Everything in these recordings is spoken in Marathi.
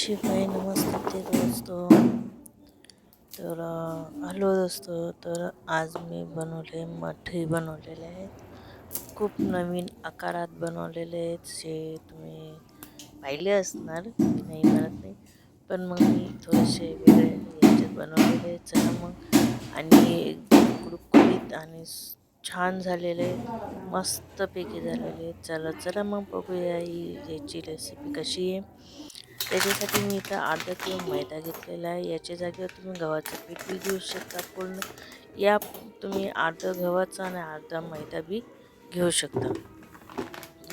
शिवाय नमस्ते दोस्तों. तर हॅलो दोस्तो. तर आज मी बनवले मठे बनवलेले आहेत. खूप नवीन आकारात बनवलेले आहेत जे तुम्ही पाहिले असणार नाही म्हणत नाही. पण मग मी थोडेसे वेगळे याच्यात बनवलेले आहेत. चला मग. आणि एकदम कुरकुरीत आणि छान झालेले मस्तपैकी झालेले चला चला मग बघूया ही याची रेसिपी कशी आहे. त्याच्यासाठी मी इथं अर्धा किलो मैदा घेतलेला आहे. याच्या जागेवर तुम्ही गव्हाचं पीठ बी घेऊ शकता पूर्ण. या तुम्ही अर्धा गव्हाचा आणि अर्धा मैदा बी घेऊ शकता.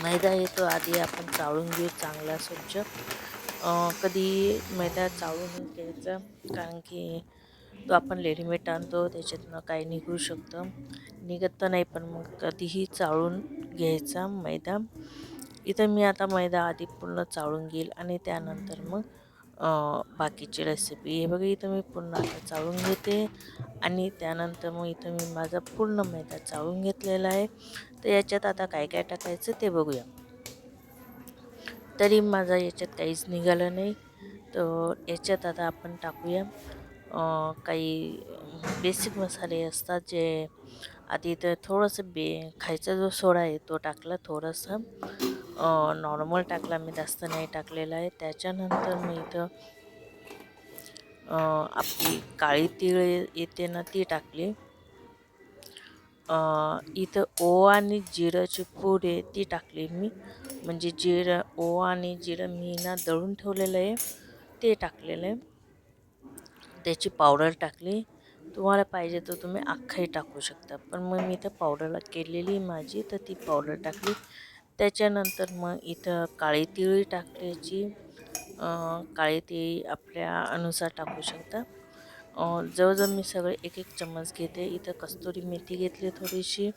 मैदा येतो आधी आपण चाळून घेऊ चांगला स्वच्छ. कधी मैदा चाळून घ्यायचा कारण की तो आपण रेडीमेड आणतो त्याच्यातनं काही निघू शकतं. निघत तर नाही पण मग कधीही चाळून घ्यायचा मैदा. इथं मी आता मैदा आधी पूर्ण चाळून घेईल आणि त्यानंतर मग बाकीची रेसिपी हे बघा इथं मी पूर्ण आता चाळून घेते आणि त्यानंतर मग इथं मी माझा पूर्ण मैदा चाळून घेतलेला आहे. तर याच्यात आता काय काय टाकायचं ते बघूया. तरी माझा याच्यात काहीच निघालं नाही. तर याच्यात आता आपण टाकूया काही बेसिक मसाले असतात जे आधी तर थोडंसं बे खायचा जो सोडा आहे तो टाकला थोडंसं. नॉर्मल टाकला मी जास्त नाही टाकलेला आहे. त्याच्यानंतर मी इथं आपली काळी तीळ येते ना ती टाकली. इथं ओवा आणि जिरंची पूड आहे ती टाकली मी. म्हणजे जिरं ओवा आणि जिरं मी ना दळून ठेवलेलं आहे ते टाकलेलं आहे. त्याची पावडर टाकली. तुम्हाला पाहिजे तर तुम्ही अख्खाही टाकू शकता. पण मग मी इथं पावडरला केलेली माझी तर ती पावडर टाकली. त्याच्यानंतर मग इथं काळी तिळी टाकल्याची काळी तिळी आपल्या अनुसार टाकू शकता. जवळजवळ मी सगळे एक एक चम्मच घेते. इथं कस्तुरी मेथी घेतली थोडीशी.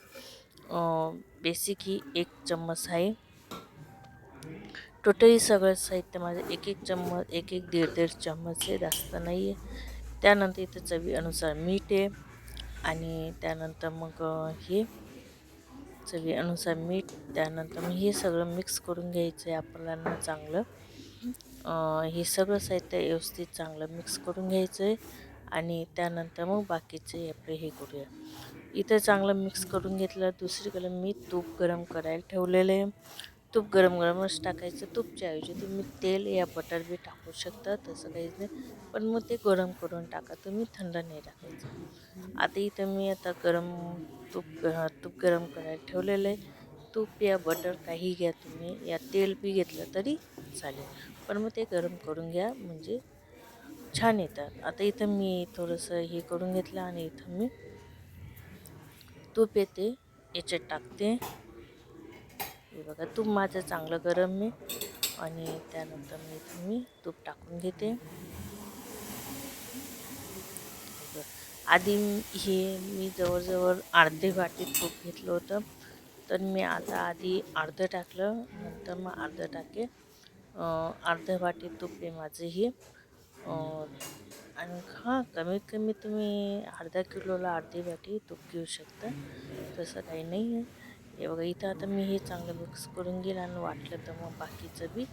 बेसिक ही एक चम्मच आहे. टोटली सगळं साहित्य माझं एक एक चम्मच एक एक दीड दीड चम्मच आहे जास्त नाही आहे त्यानंतर इथं चवी अनुसार मीठ आहे आणि त्यानंतर मग हे चवीनुसार मीठ त्यानंतर मग हे सगळं मिक्स करून घ्यायचं आहे आपल्याला चांगलं. हे सगळं साहित्य व्यवस्थित चांगलं मिक्स करून घ्यायचं आहे आणि त्यानंतर मग बाकीचे आपले हे करूया. इथं चांगलं मिक्स करून घेतलं दुसरीकडे मी तूप गरम करायला ठेवलेलं आहे. तूप गरम गरमच टाकायचं तूपच्या ऐवजी तुम्ही तेल या बटर बी टाकू शकता तसं काहीच नाही. पण मग ते गरम करून टाका तुम्ही थंड नाही टाकायचं. आता इथं मी आता गरम तूप तूप गरम करायला ठेवलेलं आहे. तूप या बटर काही घ्या तुम्ही या तेल बी घेतलं तरी चालेल. पण मग ते गरम करून घ्या म्हणजे छान येतात आता इथं मी थोडंसं हे करून घेतलं आणि इथं मी तूप येते याच्यात टाकते. हे बघा तूप माझं चांगलं गरम मी आणि त्यानंतर मी इथं मी तूप टाकून घेते. आधी हे मी जवळजवळ अर्धे वाटी तूप घेतलं होतं. तर मी आता आधी अर्धं टाकलं नंतर मग अर्धं टाके अर्धं वाटी तूप आहे माझं हे. आणि हां कमीत कमी तुम्ही अर्धा किलोला अर्धी वाटी तूप घेऊ शकता. तसं काही नाही आहे. हे बघा इथं आता मी हे चांगलं मिक्स करून घेईल आणि वाटलं तर मग बाकीचं बी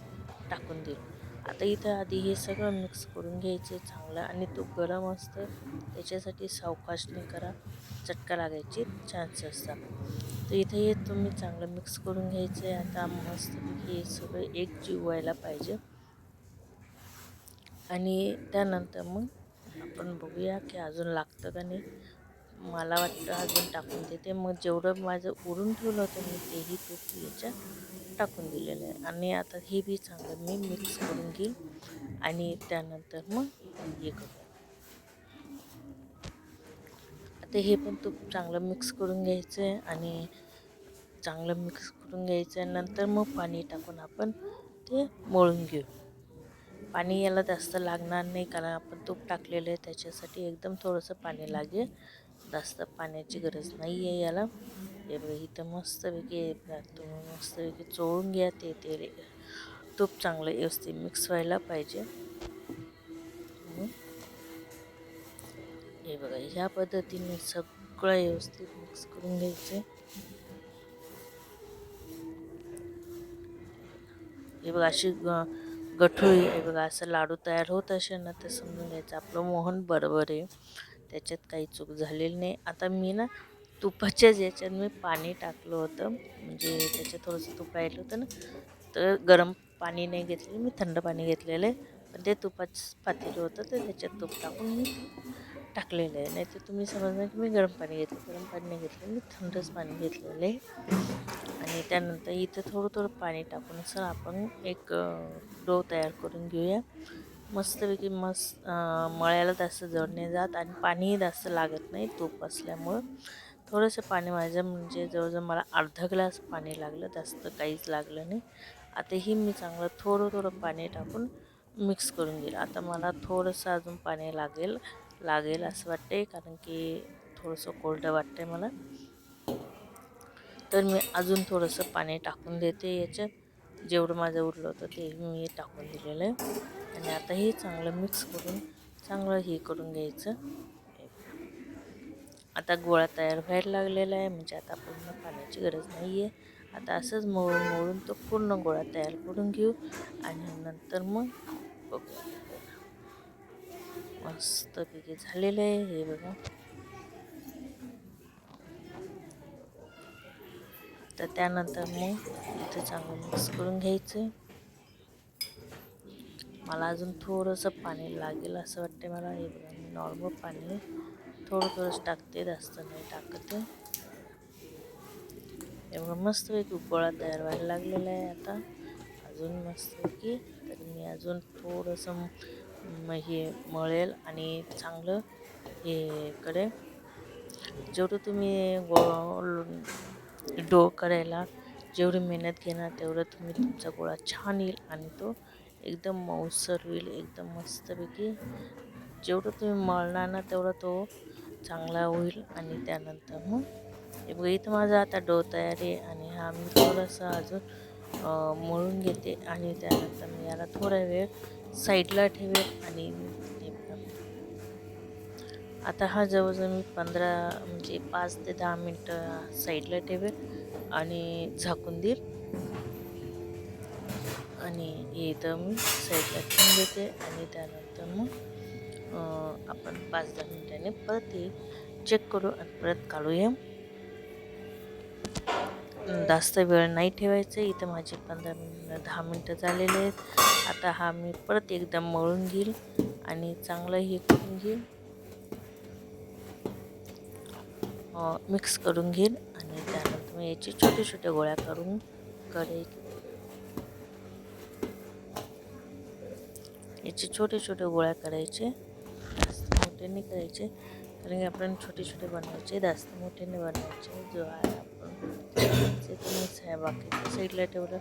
टाकून देईल. आता इथं आधी हे सगळं मिक्स करून घ्यायचे चांगलं आणि तूप गरम असतं त्याच्यासाठी सावकाशने करा चटका लागायचे चान्स असतात. तर इथे हे तुम्ही चांगलं मिक्स करून घ्यायचं आहे आता मस्त हे सगळं एक जीव व्हायला पाहिजे. आणि त्यानंतर मग आपण बघूया की अजून लागतं का नाही. मला वाटतं अजून टाकून देते. मग जेवढं माझं उडून ठेवलं होतं मी तेही तूप याच्यात टाकून दिलेलं आहे. आणि आता हे बी चांगलं मी मिक्स करून घेईन आणि त्यानंतर मग हे करू. आता हे पण तूप चांगलं मिक्स करून घ्यायचं आहे आणि चांगलं मिक्स करून घ्यायचं आहे. नंतर मग पाणी टाकून आपण ते मळून घेऊ. पाणी याला जास्त लागणार नाही कारण आपण तूप टाकलेलं आहे त्याच्यासाठी एकदम थोडंसं पाणी लागेल. जास्त पाण्याची गरज नाही आहे याला. हे बघा इथं मस्तपैकी तुम्ही मस्तपैकी चोळून घ्या ते ते. तूप चांगलं व्यवस्थित मिक्स व्हायला पाहिजे. हे बघा ह्या पद्धतीने सगळं व्यवस्थित मिक्स करून घ्यायचं. हे बघा अशी गठुळी आहे बघा असं लाडू तयार होत असेल ना तर समजून घ्यायचं. आपलं मोहन बरोबर आहे. त्याच्यात काही चूक झालेली नाही. आता मी ना तुपाच्याच याच्यात मी पाणी टाकलं होतं म्हणजे त्याच्यात थोडंसं तूप राहिलं होतं ना तर गरम पाणी नाही घेतलं मी थंड पाणी घेतलेलं आहे. पण ते तुपाचं पातेलं होतं तर त्याच्यात तूप टाकून मी टाकलेलं आहे. नाही तर तुम्ही समजणार की मी गरम पाणी घेतलं गरम पाणी नाही घेतलं मी थंडच पाणी घेतलेलं आहे. आणि त्यानंतर इथं थोडं थोडं पाणी टाकून सर आपण एक डो तयार करून घेऊया. मस्तपैकी मस्त मळ्याला जास्त जड नाही जात आणि पाणीही जास्त लागत नाही तूप असल्यामुळं. थोडंसं पाणी माझं म्हणजे जवळजवळ मला अर्धा ग्लास पाणी लागलं जास्त काहीच लागलं नाही. आताही मी चांगलं थोडं थोडं पाणी टाकून मिक्स करून घेईल. आता मला थोडंसं अजून पाणी लागेल लागेल असं वाटते कारण की थोडंसं कोल्ड वाटते मला. तर मी अजून थोडंसं पाणी टाकून देते याच्यात जेवढं माझं उरलं होतं ते मी टाकून दिलेलं आहे. आणि आता हे चांगलं मिक्स करून चांगलं हे करून घ्यायचं. आता गोळा तयार व्हायला लागलेला आहे म्हणजे आता पूर्ण पाण्याची गरज नाही आहे आता असंच मळून मळून तो पूर्ण गोळा तयार करून घेऊ आणि नंतर मग बघूया. मस्तपैकी झालेलं आहे हे बघा. तर त्यानंतर मग इथं चांगलं मिक्स करून घ्यायचं मला अजून थोडंसं पाणी लागेल असं वाटते मला. हे बघा मी नॉर्मल पाणी थोडं थोडंच टाकते जास्त नाही टाकत एवढं मस्त मस्तपैकी गोळा तयार व्हायला लागलेला आहे आता. अजून मस्तपैकी तर मी अजून थोडंसं हे मळेल आणि चांगलं हे करेल जेवढं तुम्ही गो डो करायला जेवढी मेहनत घेणार तेवढं तुम्ही तुमचा गोळा छान येईल आणि तो एकदम मऊसर होईल एकदम मस्तपैकी. जेवढं तुम्ही मळणार ना तेवढा तो चांगला होईल. आणि त्यानंतर मग हे बघा इथं माझा आता डो तयार आहे आणि हा मी थोडासा अजून मळून घेते. आणि त्यानंतर मी याला थोडा वेळ साईडला ठेवेल आणि आता हा जवळजवळ मी पंधरा म्हणजे पाच ते दहा मिनटं साईडला ठेवेल आणि झाकून देईल. आणि इथं मी साईडला ठेवून देते आणि त्यानंतर मग आपण पाच दहा मिनटाने परत ते चेक करू आणि परत काढूया. जास्त वेळ नाही ठेवायचं इथं माझे पंधरा मिनटं दहा मिनटं झालेले आहेत. आता हा मी परत एकदम मळून घेईल आणि चांगलं हे करून घेईल. मिक्स करून घेईल आणि त्यानंतर मी याचे छोटे छोटे गोळ्या करून करेल याचे छोटे छोटे गोळ्या करायचे जास्त मोठ्याने करायचे. कारण की आपण छोटे छोटे बनवायचे जास्त मोठ्याने बनवायचे. जो आहे आपण तुम्ही बाकी साईडला ठेवलं.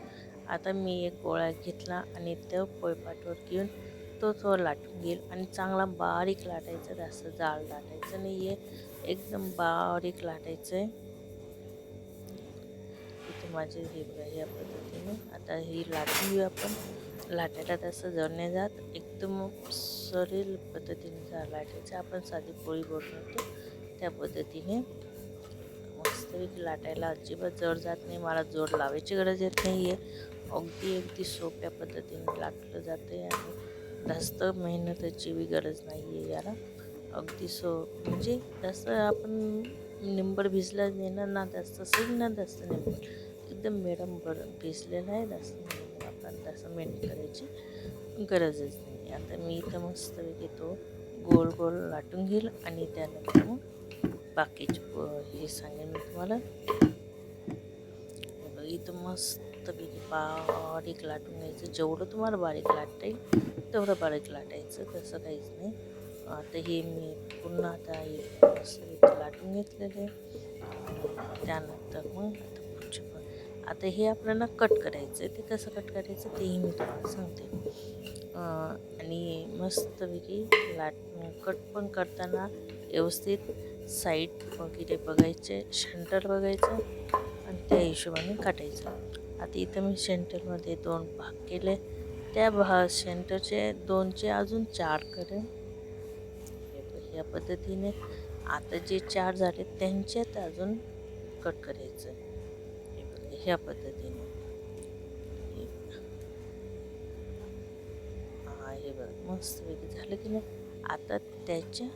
आता मी एक गोळा घेतला आणि तो पोळपाटवर घेऊन तो तो लाटून घेईल. आणि चांगला बारीक लाटायचा जास्त जाळ लाटायचं नाही आहे एकदम बारीक लाटायचं आहे इथे माझे हे या पद्धतीने. आता ही लाटून घेऊ आपण. लाटायला तसं जळणे जात. एकदम सरील पद्धतीने जा लाटायचं. आपण साधी पोळी बनवतो. त्या पद्धतीने मस्तपैकी लाटायला अजिबात जड जात नाही. मला जोड लावायची गरज येत नाही आहे अगदी अगदी सोप्या पद्धतीने लाटलं जाते आणि जास्त मेहनतीची बी गरज नाही आहे याला. अगदी सो म्हणजे जास्त आपण निंबर भिजला नाही ना जास्त सेम ना जास्त निंबर एकदम मॅडम बर भिजलेला आहे जास्त असं मेंट करायची. गरजच नाही. आता मी इथं मस्तपैकी तो गोल गोल लाटून घेईल आणि त्यानंतर मग बाकीचे हे सांगेन मी तुम्हाला. इथं मस्तपैकी बारीक लाटून घ्यायचं. जेवढं तुम्हाला बारीक लाटता येईल तेवढं बारीक लाटायचं. तसं काहीच नाही. आता हे मी पुन्हा आता हे मस्त लाटून घेतलेले त्यानंतर मग आता हे आपल्याला कट करायचं आहे. ते कसं कट करायचं तेही मी तुम्हाला सांगते. आणि मस्तपैकी लाट कट पण करताना व्यवस्थित साईड वगैरे बघायचे सेंटर बघायचं आणि त्या हिशोबाने काटायचं. आता इथं मी सेंटरमध्ये दोन भाग केले. त्या भा सेंटरचे दोनचे अजून चार करेन. या पद्धतीने आता जे चार झाले त्यांच्यात अजून कट करायचं ह्या पद्धतीने. हे बघ बघा मस्तपैकी झालं की नाही? आता त्याच्या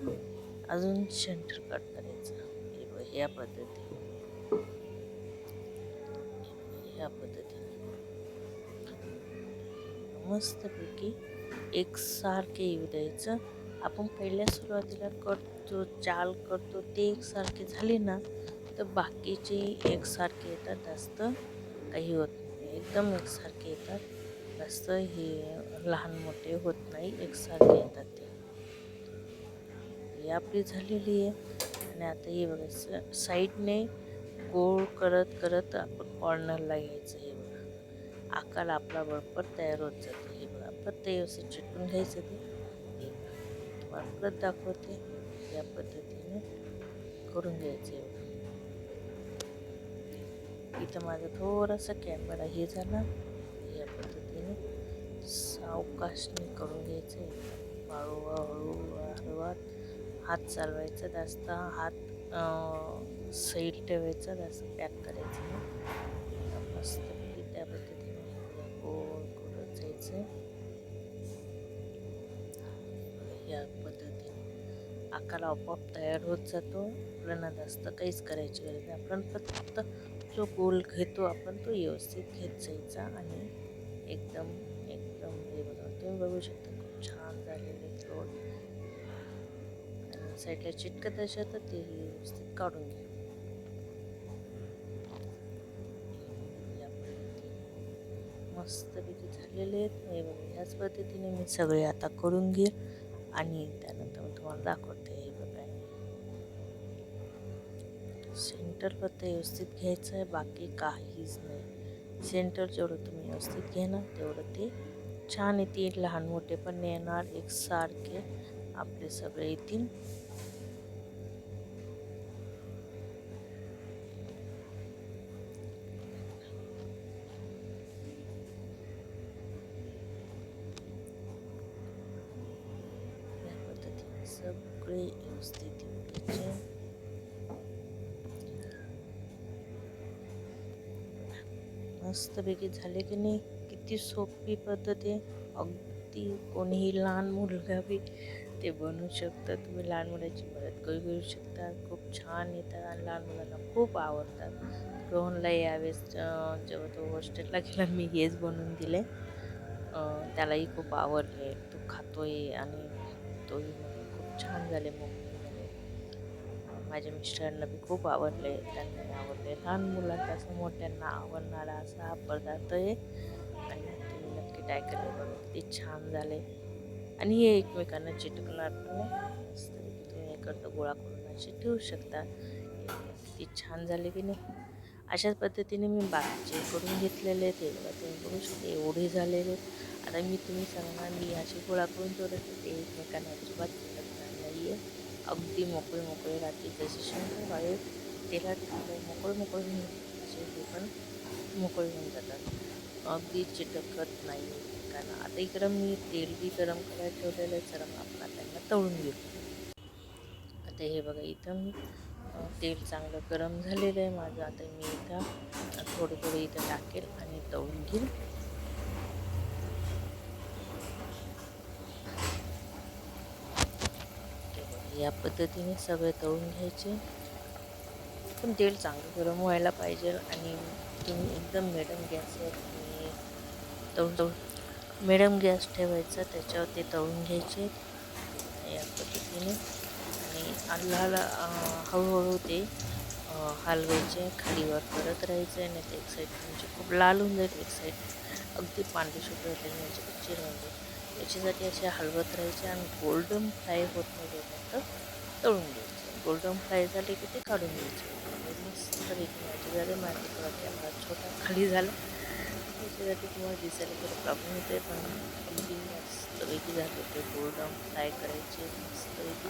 अजून सेंटर कट करायचं. हे बघ ह्या पद्धतीने. ह्या पद्धतीने. मस्तपैकी एकसारखे येऊ द्यायचं. आपण पहिल्या सुरुवातीला करतो चाल करतो ते एकसारखे झाले ना तर बाकीचे एकसारखे येतात जास्त काही होत नाही. एकदम एकसारखे येतात. जास्त हे लहान मोठे होत नाही एकसारखे येतात ते. ही आपली झालेली आहे. आणि आता हे बघा साईडने गोळ करत करत आपण कॉर्नरला घ्यायचं हे बघा. आकार आपला बरोबर तयार होत जातो. हे बघा परत ते व्यवस्थित चिटकून घ्यायचं ते. परत दाखवते. या पद्धतीने करून घ्यायचं इथं माझं थोडंसं कॅमेरा हे झाला. या पद्धतीने सावकाशने करून घ्यायचं एकदम हळू हळूवात हात चालवायचा जास्त. हात सैल ठेवायचा जास्त. पॅक करायचं नाही. मस्त त्या पद्धतीने गोल करत जायचं या पद्धतीने. आकार आपोआप तयार होत जातो. आपल्याला जास्त काहीच करायची गरज नाही. आपण फक्त जो गोल घेतो आपण तो व्यवस्थित घेत जायचा आणि एकदम एकदम हे बघा तुम्ही बघू शकता खूप छान झालेले फ्लोट आणि साईडला चिटकत अशा तर ते व्यवस्थित काढून घ्या. या पद्धतीने. मस्तपैकी झालेले आहेत. हे बघा ह्याच पद्धतीने मी सगळे आता करून घेईल आणि त्यानंतर मी तुम्हाला दाखवते. सेंटर फक्त व्यवस्थित घ्यायचं आहे बाकी काहीच नाही। सेंटर जेवढं तुम्ही व्यवस्थित घेणार तेवढं ते छान येतील लहान मोठे पण येणार एकसारखे आपले सगळे येतील. सगळे व्यवस्थित मस्तपैकी झाले की नाही? किती सोपी पद्धत आहे. अगदी कोणीही लहान मुलगा बी ते बनवू शकतं तुम्ही लहान मुलाची मदत करू करू शकता खूप छान येतात आणि लहान मुलांना खूप आवडतात. रोहनला यावेळेस जेव्हा तो हॉस्टेलला गेला मी हेच बनवून दिले त्यालाही खूप आवडले तो खातोय आणि तोही खूप छान झाले मग. माझ्या मिस्टरांना बी खूप आवडले त्यांनाही आवडले. लहान मुलांपासून असं मोठ्यांना आवडणारा असा हा पदार्थ आहे. आणि तुम्ही नक्की ट्राय करा. बघा किती छान झाले. आणि हे एकमेकांना चिटकणार नाही तुम्ही एकत्र गोळा करून असे ठेवू शकता. किती छान झाले की नाही? अशाच पद्धतीने मी बाकीचे करून घेतलेले आहेत हे तुम्ही बघू शकता. एवढे झालेले. आहेत. आता मी तुम्ही सांगणार मी असे गोळा करून ठेवले ते एकमेकांना अजिबात अगदी मोकळे मोकळे राहते. जसे शंकर बाहेर तेलात टाकले मोकळे मोकळे होऊन असे ते पण मोकळे होऊन जातात. अगदी चिटकत नाही कारण आता इकडं मी तेल बी गरम करायला ठेवलेलं आहे. चला मग आपण त्यांना तळून घेऊ. आता हे बघा इथं मी तेल चांगलं गरम झालेलं आहे. माझं आता मी इथं थोडं थोडं इथं टाकेल आणि तळून घेईल ते बघा, या पद्धतीने सगळे तळून घ्यायचे. पण तेल चांगलं गरम व्हायला पाहिजे आणि तुम्ही एकदम मिडम गॅसवर तळून तळून मिडम गॅस ठेवायचा त्याच्यावर ते तळून घ्यायचे या पद्धतीने. आणि आल्हाला हळूहळू ते हलवायचे खालीवर करत राहायचे आणि ते एक साईड म्हणजे खूप लाल होऊन जाईल एक साईड अगदी पांढरी शुभ्र होते म्हणजे कच्ची राहून जाईल. याच्यासाठी असे हलवत राहायचे आणि गोल्डन फ्राय होत नाही तोपर्यंत तळून घ्यायचे. गोल्डन फ्राय झाले की ते काढून घ्यायचे. मस्त पैकी माझे झाले माझे थोडा छोटा खाली झाला. त्याच्यासाठी तुम्हाला दिसायला थोडं प्रॉब्लेम होते पण अगदी मस्तपैकी झाले ते गोल्डन फ्राय करायचे मस्तपैकी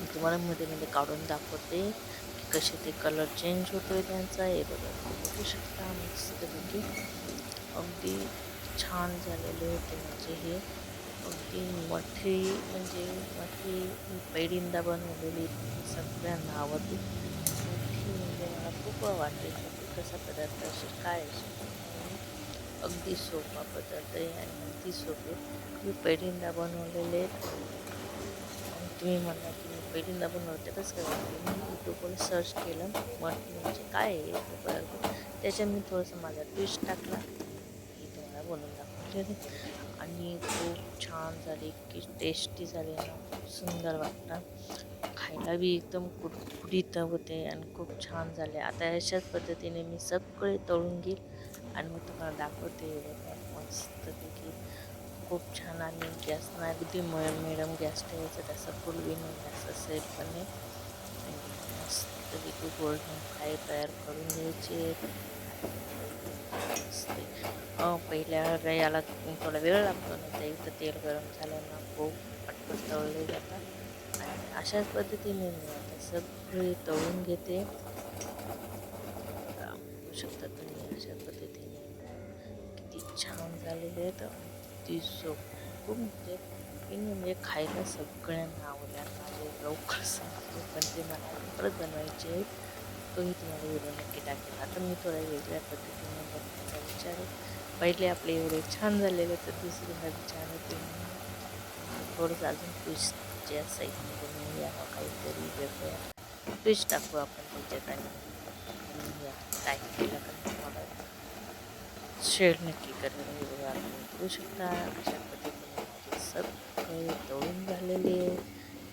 मी तुम्हाला मध्ये मध्ये काढून दाखवते की कसे ते कलर चेंज होतोय त्यांचा. हे बघा बघू शकता मस्तपैकी अगदी छान झालेले होते म्हणजे हे. अगदी मोठी म्हणजे मोठी मी बनवलेली सगळ्यांना आवडली मोठी म्हणजे मला खूप वाटते की कसा पदार्थ असे काय असेल. अगदी सोपा पदार्थ आहे आणि अगदी सोपे. मी पहिल्यांदा बनवलेले. तुम्ही म्हणा की मी पहिल्यांदा बनवते कसं काय मी यूट्यूबवर सर्च केलं. मग म्हणजे काय आहे पदार्थ? त्याच्यात मी थोडंसं माझा ट्विस्ट टाकला. बनवून आणि खूप छान झाले की टेस्टी झाले. ना खूप सुंदर वाटतं खायला बी एकदम कुटकुटीत होते आणि खूप छान झाले. आता अशाच पद्धतीने मी सगळे तळून घेईल आणि मग तुम्हाला दाखवते मस्त मस्तपैकी. खूप छान आणि गॅस ना अगदी म मिडम गॅस ठेवायचा त्याचा फुल बिन जास्त सेफपणे पण मस्तपैकी गोल्डन फ्राय तयार करून घ्यायचे. असते पहिल्या याला थोडा वेळ लागतो ना ते इथं तेल गरम झालं ना खूप पटपट तळले जातात आणि अशाच पद्धतीने मी आता सगळे तळून घेते शकतात शकता तुम्ही अशा पद्धतीने किती छान झालेले आहेत ती सोप खूप म्हणजे म्हणजे खायला सगळ्यांना आवडल्या माझे लवकर सांगतो पण ते मला परत बनवायचे तोही तुम्हाला व्हिडिओ नक्की टाकेल आता मी थोड्या वेगळ्या पद्धतीने विचार. पहिले आपले एवढे छान झालेले तर दुसऱ्यांदा विचार होते. थोडंसं अजून ट्विस्ट जे साईडमध्ये मी या काहीतरी वेगळ्या फिश टाकू आपण त्याच्यात आणि काय केलं का तुम्हाला शेअर नक्की करणं हे बघा. करू शकता. अशा पद्धतीने सगळे तळून झालेले आहे.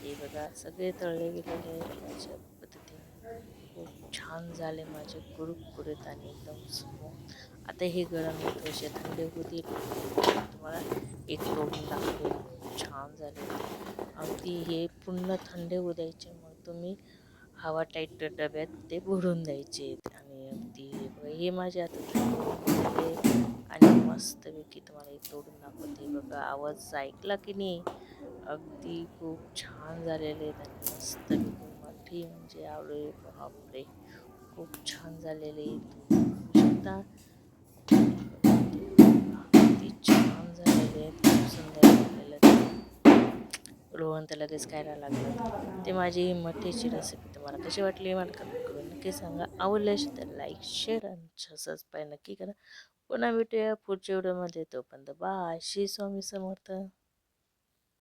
हे बघा सगळे तळले गेलेले अशा पद्धतीने खूप छान झाले माझे कुरकुरीत आणि एकदम स्मूथ आता हे गरम आहे थोडेसे थंड होतील. तुम्हाला एक तोडून दाखवेल खूप छान झाले. अगदी हे पूर्ण थंड होऊ द्यायचे मग तुम्ही हवा टाईट डब्यात ते भरून द्यायचे. आणि अगदी हे माझे आता आणि मस्तपैकी तुम्हाला एक तोडून दाखवते. बघा आवाज ऐकला की नाही? अगदी खूप छान झालेले आहेत आणि मस्तपैकी मोठी म्हणजे आवडे बापरे! खूप छान झालेले तुम्ही शकता. रोहन तर लगेच खायला लागलं. ते माझी हिंमतीची रेसिपी तुम्हाला कशी वाटली मला कमेंट करून नक्की सांगा. आवडले असेल तर लाईक शेअर आणि सबस्क्राईब नक्की करा. पुन्हा भेटूया पुढच्या व्हिडिओमध्ये तोपर्यंत बाय श्री स्वामी समर्थ.